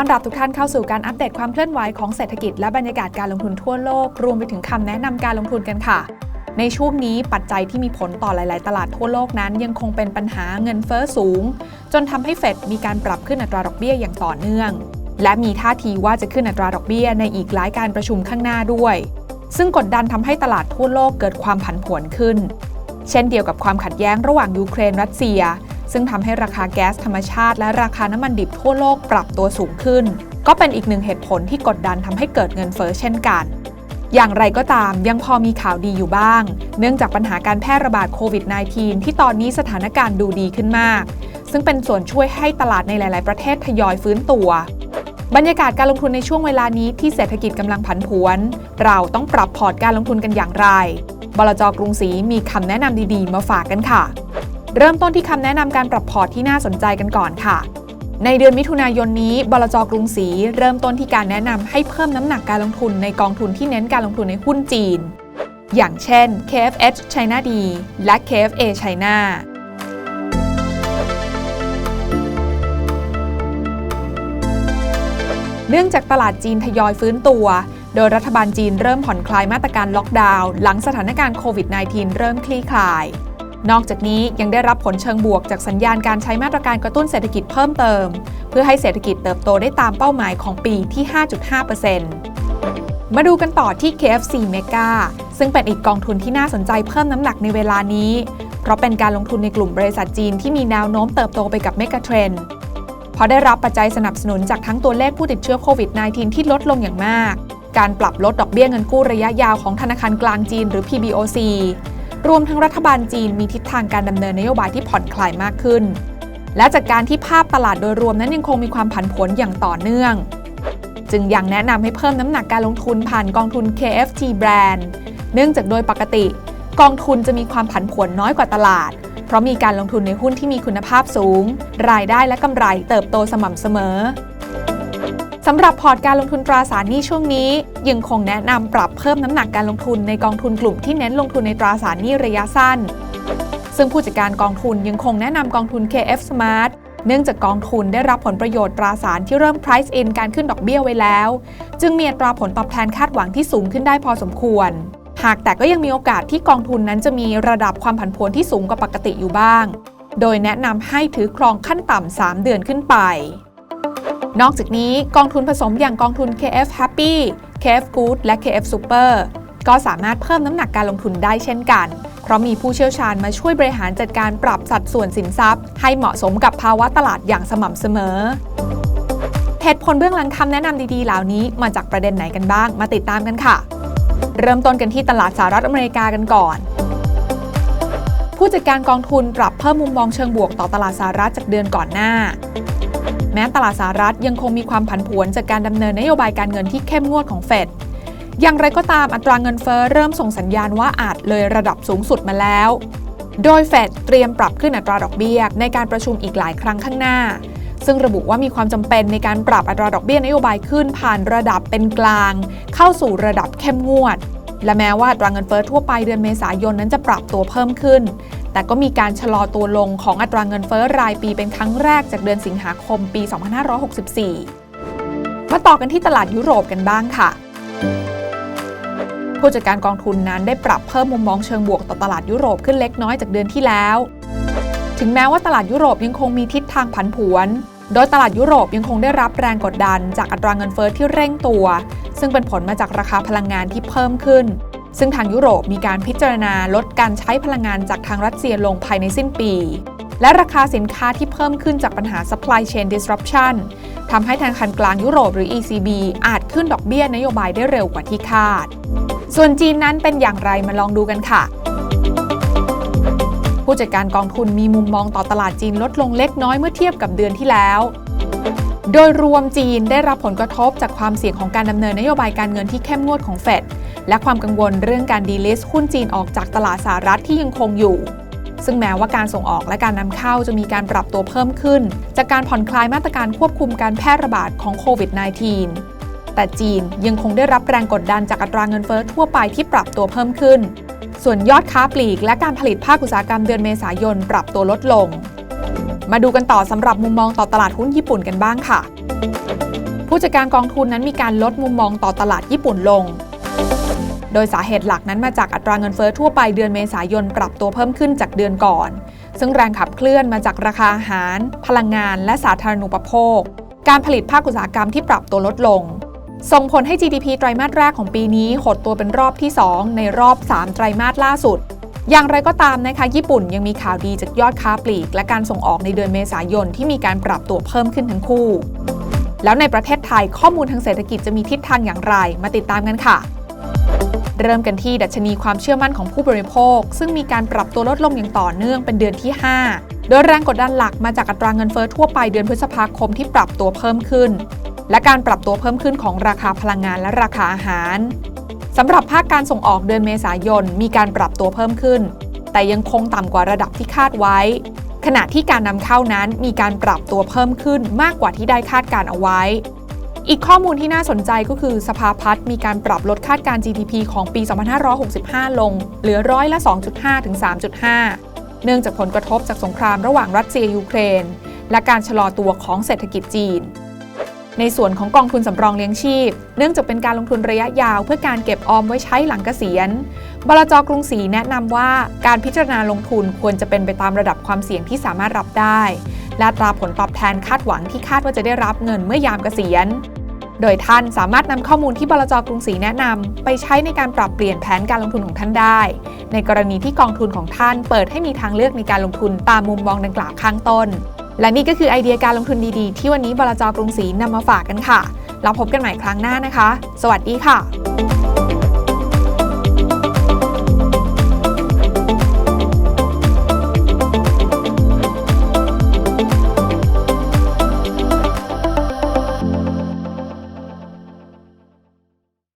อนรับทุกท่านเข้าสู่การอัปเดตความเคลื่อนไหวของเศรษฐกิจและบรรยากาศการลงทุนทั่วโลก รวมไปถึงคำแนะนำการลงทุนกันค่ะ ในช่วงนี้ปัจจัยที่มีผลต่อหลาย ๆ ตลาดทั่วโลกนั้นยังคงเป็นปัญหาเงินเฟ้อสูง จนทำให้เฟดมีการปรับขึ้นอัตราดอกเบี้ยอย่างต่อเนื่อง และมีท่าทีว่าจะขึ้นอัตราดอกเบี้ยในอีกหลายการประชุมข้างหน้าด้วย ซึ่งกดดันทำให้ตลาดทั่วโลกเกิดความผันผวนขึ้น เช่นเดียวกับความขัดแย้งระหว่างยูเครนรัสเซีย ซึ่งทำให้ราคาแก๊สธรรมชาติ และราคาน้ำมันดิบทั่วโลกปรับตัวสูงขึ้น ก็เป็นอีกหนึ่งเหตุผลที่กดดันทำให้เกิดเงินเฟ้อเช่นกันอย่างไรก็ตามยังพอมีข่าวดีอยู่บ้าง เนื่องจากปัญหาการแพร่ระบาดโควิด -19 ที่ตอนนี้สถานการณ์ดูดีขึ้นมาก ซึ่งเป็นส่วนช่วยให้ตลาดในหลาย ๆ ประเทศทยอยฟื้นตัว บรรยากาศการลงทุนในช่วงเวลานี้ที่เศรษฐกิจกำลังผันผวน เราต้องปรับพอร์ตการลงทุนกันอย่างไร บลจกรุงศรีมีคำแนะนำดี ๆ มาฝากกันค่ะ เริ่มต้นที่คำแนะนำการปรับพอร์ตที่น่าสนใจกันก่อนค่ะ ในเดือนมิถุนายนนี้บลจกรุงศรีเริ่มต้นที่การแนะนำให้เพิ่มน้ำหนักการลงทุนในกองทุนที่เน้นการลงทุนในหุ้นจีน อย่างเช่น KFH China D และ KFA China เนื่องจากตลาดจีนทยอยฟื้นตัว โดยรัฐบาลจีนเริ่มผ่อนคลายมาตรการล็อกดาวน์หลังสถานการณ์โควิด -19 เริ่มคลี่คลาย นอกจากนี้ยังได้รับผลเชิงบวกจากสัญญาณการใช้มาตรการกระตุ้นเศรษฐกิจเพิ่มเติม เพื่อให้เศรษฐกิจเติบโตได้ตามเป้าหมายของปีที่ 5.5%มาดูกันต่อที่ KFC Mega ซึ่งเป็นอีกกองทุนที่น่าสนใจเพิ่มน้ำหนักในเวลานี้ เพราะเป็นการลงทุนในกลุ่มบริษัทจีนที่มีแนวโน้มเติบโตไปกับเมกะเทรนด์เพราะได้รับปัจจัยสนับสนุนจากทั้งตัวเลขผู้ติดเชื้อโควิด -19 ที่ลดลงอย่างมาก การปรับลดดอกเบี้ยเงินกู้ระยะยาวของธนาคารกลางจีนหรือ PBOC รวมทั้งรัฐบาลจีนมีทิศทางการดำเนินนโยบายที่ผ่อนคลายมากขึ้น และจากการที่ภาพตลาดโดยรวมนั้นยังคงมีความผันผวนอย่างต่อเนื่อง จึงยังแนะนำให้เพิ่มน้ำหนักการลงทุนผ่านกองทุน KFT Brand เนื่องจากโดยปกติ กองทุนจะมีความผันผวนน้อยกว่าตลาด เพราะมีการลงทุนในหุ้นที่มีคุณภาพสูง รายได้และกำไรเติบโตสม่ำเสมอ สำหรับพอร์ตการลงทุนตราสารหนี้ช่วงนี้ ยังคงแนะนำปรับเพิ่มน้ำหนักการลงทุนในกองทุนกลุ่มที่เน้นลงทุนในตราสารหนี้ระยะสั้น ซึ่งผู้จัดการกองทุนยังคงแนะนำกองทุน KF Smart เนื่องจากกองทุนได้รับผลประโยชน์ตราสารที่เริ่ม price in การขึ้นดอกเบี้ยไว้แล้ว จึงมีอัตราผลตอบแทนคาดหวังที่สูงขึ้นได้พอสมควร หากแต่ก็ยังมีโอกาสที่กองทุนนั้นจะมีระดับความผันผวนที่สูงกว่าปกติอยู่บ้าง โดยแนะนำให้ถือครองขั้นต่ำ3เดือนขึ้นไป นอกจากนี้กองทุนผสมอย่างกองทุน KF Happy KF Good และ KF Super ก็สามารถเพิ่มน้ำหนักการลงทุนได้เช่นกัน เพราะมีผู้เชี่ยวชาญมาช่วยบริหารจัดการปรับสัดส่วนสินทรัพย์ ให้เหมาะสมกับภาวะตลาดอย่างสม่ำเสมอเหตุผลเบื้องหลังคำแนะนำดีๆ เหล่านี้มาจากประเด็นไหนกันบ้าง มาติดตามกันค่ะ เริ่มต้นกันที่ตลาดสหรัฐอเมริกากันก่อนผู้จัดการกองทุนปรับเพิ่มมุมมองเชิงบวกต่อตลาดสหรัฐจากเดือนก่อนหน้า แม้ตลาดสหรัฐยังคงมีความผันผวนจากการดำเนินนโยบายการเงินที่เข้มงวดของเฟด อย่างไรก็ตามอัตราเงินเฟ้อเริ่มส่งสัญญาณว่าอาจเลยระดับสูงสุดมาแล้ว โดยเฟดเตรียมปรับขึ้นอัตราดอกเบี้ยในการประชุมอีกหลายครั้งข้างหน้า ซึ่งระบุว่ามีความจำเป็นในการปรับอัตราดอกเบี้ยนโยบายขึ้นผ่านระดับเป็นกลาง เข้าสู่ระดับเข้มงวดและแม้ว่าอัตราเงินเฟ้อทั่วไปเดือนเมษายนนั้นจะปรับตัวเพิ่มขึ้น แต่ก็มีการชะลอตัวลงของอัตราเงินเฟ้อรายปีเป็นครั้งแรกจากเดือนสิงหาคมปี 2564 มาต่อกันที่ตลาดยุโรปกันบ้างค่ะ ผู้จัดการกองทุนนั้นได้ปรับเพิ่มมุมมองเชิงบวกต่อตลาดยุโรปขึ้นเล็กน้อยจากเดือนที่แล้ว ถึงแม้ว่าตลาดยุโรปยังคงมีทิศทางผันผวน โดยตลาดยุโรปยังคงได้รับแรงกดดันจากอัตราเงินเฟ้อที่เร่งตัว ซึ่งเป็นผลมาจากราคาพลังงานที่เพิ่มขึ้น ซึ่งทางยุโรปมีการพิจารณาลดการใช้พลังงานจากทางรัสเซียลงภายในสิ้นปี และราคาสินค้าที่เพิ่มขึ้นจากปัญหา supply chain disruption ทำให้ธนาคารกลางยุโรปหรือ ECB อาจขึ้นดอกเบี้ยนโยบายได้เร็วกว่าที่คาด ส่วนจีนนั้นเป็นอย่างไรมาลองดูกันค่ะผู้จัดการกองทุนมีมุมมองต่อตลาดจีนลดลงเล็กน้อยเมื่อเทียบกับเดือนที่แล้ว โดยรวมจีนได้รับผลกระทบจากความเสี่ยงของการดำเนินนโยบายการเงินที่เข้มงวดของเฟด และความกังวลเรื่องการดีลิสหุ้นจีนออกจากตลาดสหรัฐที่ยังคงอยู่ ซึ่งแม้ว่าการส่งออกและการนำเข้าจะมีการปรับตัวเพิ่มขึ้น จากการผ่อนคลายมาตรการควบคุมการแพร่ระบาดของโควิด -19 แต่จีนยังคงได้รับแรงกดดันจากอัตราเงินเฟ้อทั่วไปที่ปรับตัวเพิ่มขึ้น ส่วนยอดค้าปลีก และการผลิตภาคอุตสาหกรรมเดือนเมษายนปรับตัวลดลง มาดูกันต่อสำหรับมุมมองต่อตลาดหุ้นญี่ปุ่นกันบ้างค่ะผู้จัดการกองทุนนั้นมีการลดมุมมองต่อตลาดญี่ปุ่นลง โดยสาเหตุหลักนั้นมาจากอัตราเงินเฟ้อทั่วไปเดือนเมษายนปรับตัวเพิ่มขึ้นจากเดือนก่อน ซึ่งแรงขับเคลื่อนมาจากราคาอาหาร พลังงาน และสาธารณูปโภค การผลิตภาคอุตสาหกรรมที่ปรับตัวลดลง ส่งผลให้ GDP ไตรมาสแรกของปีนี้หดตัวเป็นรอบที่ 2 ในรอบ 3 ไตรมาสล่าสุด อย่างไรก็ตามนะคะ ญี่ปุ่นยังมีข่าวดีจากยอดค้าปลีก และการส่งออกในเดือนเมษายนที่มีการปรับตัวเพิ่มขึ้นทั้งคู่ แล้วในประเทศไทยข้อมูลทางเศรษฐกิจจะมีทิศทางอย่างไร มาติดตามกันค่ะ เริ่มกันที่ดัชนีความเชื่อมั่นของผู้บริโภค ซึ่งมีการปรับตัวลดลงอย่างต่อเนื่องเป็นเดือนที่ 5 โดยแรงกดดันหลักมาจากอัตราเงินเฟ้อทั่วไปเดือนพฤษภาคมที่ปรับตัวเพิ่มขึ้น และการปรับตัวเพิ่มขึ้นของราคาพลังงานและราคาอาหารสำหรับภาคการส่งออกเดือนเมษายนมีการปรับตัวเพิ่มขึ้น แต่ยังคงต่ำกว่าระดับที่คาดไว้ ขณะที่การนำเข้านั้นมีการปรับตัวเพิ่มขึ้นมากกว่าที่ได้คาดการเอาไว้ อีกข้อมูลที่น่าสนใจก็คือสภาพัฒน์มีการปรับลดคาดการ GDP ของปี 2565 ลง เหลือร้อยละ 2.5 ถึง 3.5 เนื่องจากผลกระทบจากสงครามระหว่างรัสเซียยูเครน และการชะลอตัวของเศรษฐกิจจีน ในส่วนของกองทุนสำรองเลี้ยงชีพ เนื่องจากเป็นการลงทุนระยะยาว เพื่อการเก็บออมไว้ใช้หลังเกษียณ บลจกรุงศรีแนะนำว่าการพิจารณาลงทุนควรจะเป็นไปตามระดับความเสี่ยงที่สามารถรับได้ และอัตราผลตอบแทนคาดหวังที่คาดว่าจะได้รับเงินเมื่อยามเกษียณ โดยท่านสามารถนำข้อมูลที่บลจกรุงศรีแนะนำไปใช้ในการปรับเปลี่ยนแผนการลงทุนของท่านได้ ในกรณีที่กองทุนของท่านเปิดให้มีทางเลือกในการลงทุนตามมุมมองดังกล่าวข้างต้น และนี่ก็คือไอเดียการลงทุนดีๆ ที่วันนี้บลจกรุงศรีนำมาฝากกันค่ะ เราพบกันใหม่ครั้งหน้านะคะ สวัสดีค่ะ